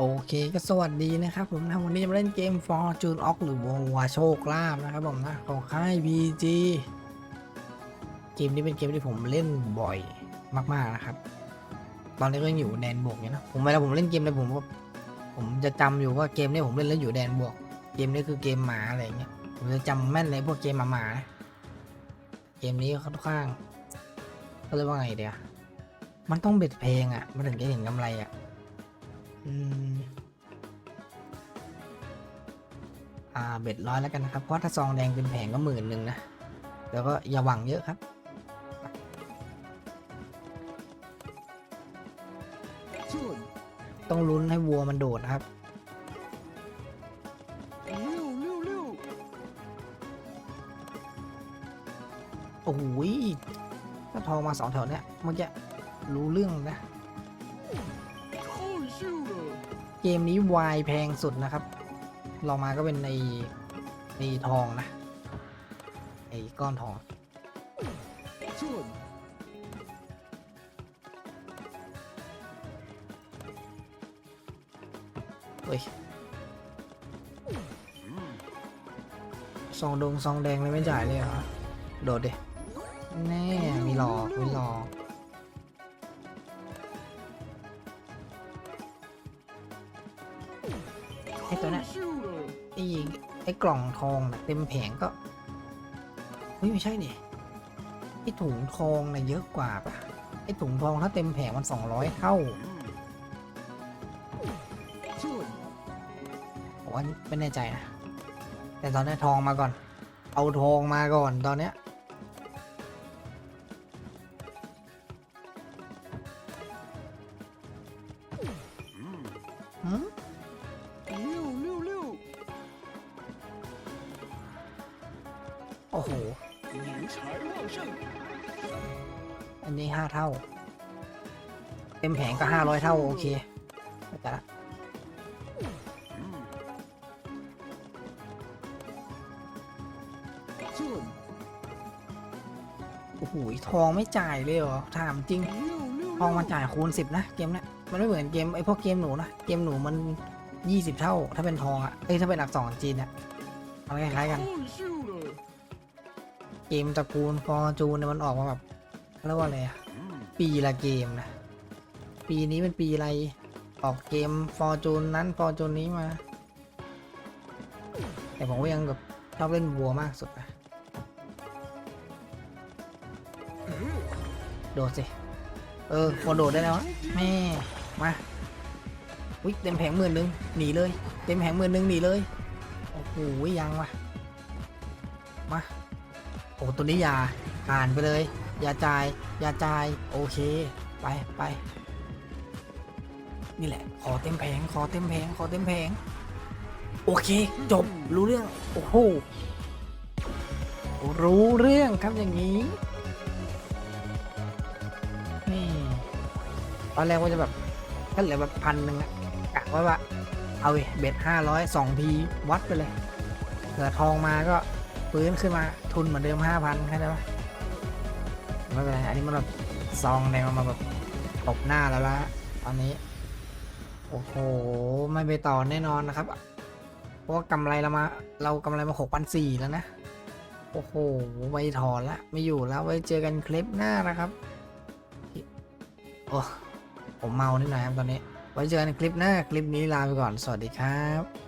โอเคก็สวัสดีนะครับผมนะวันนี้จะมาเล่นเกม Fortune o x หรือวาโชคลาภนะครับผมนะของค่าย BG เกมนี้เป็นเกมที่ผมเล่นบ่อยมากๆนะครับ ตอนนี้ก็ยังอยู่แดนบวกอยู่นะผมเวลาผมเล่นเกมเลยผมก็ผมจะจำอยู่ว่าเกมนี้ผมเล่นแล้วอยู่แดนบวก เกมนี้คือเกมหมาอะไรอย่างเงี้ยผมจะจำแม่นเลยพวกเกมหมาๆนะเกมนี้ค่อนข้างเขาเรียกว่าไงเดียวมันต้องเบ็ดเพลงอะมันถึงจะเห็นกำไรอะ อ่าเบ็ดร้อยแล้วกันนะครับ เพราะถ้าซองแดงเป็นแผงก็หมื่นหนึ่งนะ แล้วก็อย่าหวังเยอะครับต้องลุ้นให้วัวมันโดดครับ โอ้ยหถ้าทองมาสองแถวเนี้ยเมื่อกี้รู้เรื่องนะ เกมนี้วายแพงสุดนะครับ เรามาก็เป็นในในทองนะไอ้ก้อนทอง，เฮ้ยซองดงซองแดงเลยไม่จ่ายเลยเหรอ โดดดิแน่มีหลอกมีหลอก ไอ้ตัวนั้นไอ้ไอ้กล่องทองนะเต็มแผงก็เฮ้ยไม่ใช่นี่ไอ้ถุงทองนะเยอะกว่าปะไอ้ถุงทองถ้าเต็มแผงมันสองร้อยเท่าผมว่าไม่แน่ใจนะแต่ตอนนี้ทองมาก่อน เอาทองมาก่อนตอนเนี้ยอืม อ้โห อันนี้ห้าเท่า เต็มแผงก็ห้าร้อยเท่า โอเคไข้าใจละโอ้โหทองไม่จ่ายเลยเหรอ ถามจริง ทองมันจ่ายคูณสิบนะ เกมเนี้ยมันไม่เหมือนเกมไอพวกเกมหนูนะ เกมหนูมันยี่สิบเท่า ถ้าเป็นทองอะเอ้ย ถ้าเป็นอักษรจีนอะ่ะมันคล้ายๆกัน เกมตระกูลฟอร์จูนเนี่ยมันออกมาแบบเรียกว่าอะไรอะปีละเกมนะ ปีนี้เป็นปีอะไรออกเกมฟอร์จูนนั้นฟอร์จูนนี้มา แต่ผมก็ยังแบบชอบเล่นวัวมากสุดนะโดดสิ เออพอโดดได้แล้วแม่มาอุ้ยเต็มแผงหมื่นหนึ่งหนีเลย เต็มแผงหมื่นหนึ่งหนีเลย โอ้โหยังวะมา โอ้ตัวนี้อย่าผ่านไปเลยอย่าจ่ายอย่าจ่าย โอเค ไปไป นี่แหละ ขอเต็มแผง ขอเต็มแผง ขอเต็มแผง โอเค จบ รู้เรื่อง โอ้โห รู้เรื่องครับอย่างนี้ นี่ ตอนแรกว่าจะแบบก็เหลือแบบพันหนึ่งอะกะว่าว่า เอาเเบ็ดห้าร้อยสองพีวัดไปเลยเผื่อทองมาก็ ฟื้นขึ้นมาทุนเหมือนเดิมห้าพันเข้าใจปะไม่เป็นไรอันนี้มันแบบซองแดงมันมาแบบตบหน้าแล้วละตอนนี้ โอ้โห ไม่ไปต่อแน่นอนนะครับ เพราะว่ากำไรเรามา เรากำไรมาหกพันสี่แล้วนะ โอ้โหไม่ถอนละ ไม่อยู่แล้ว ไว้เจอกันคลิปหน้านะครับ โอ้ผมเมานิดหน่อยครับตอนนี้ ไว้เจอกันคลิปหน้า คลิปนี้ลาไปก่อน สวัสดีครับ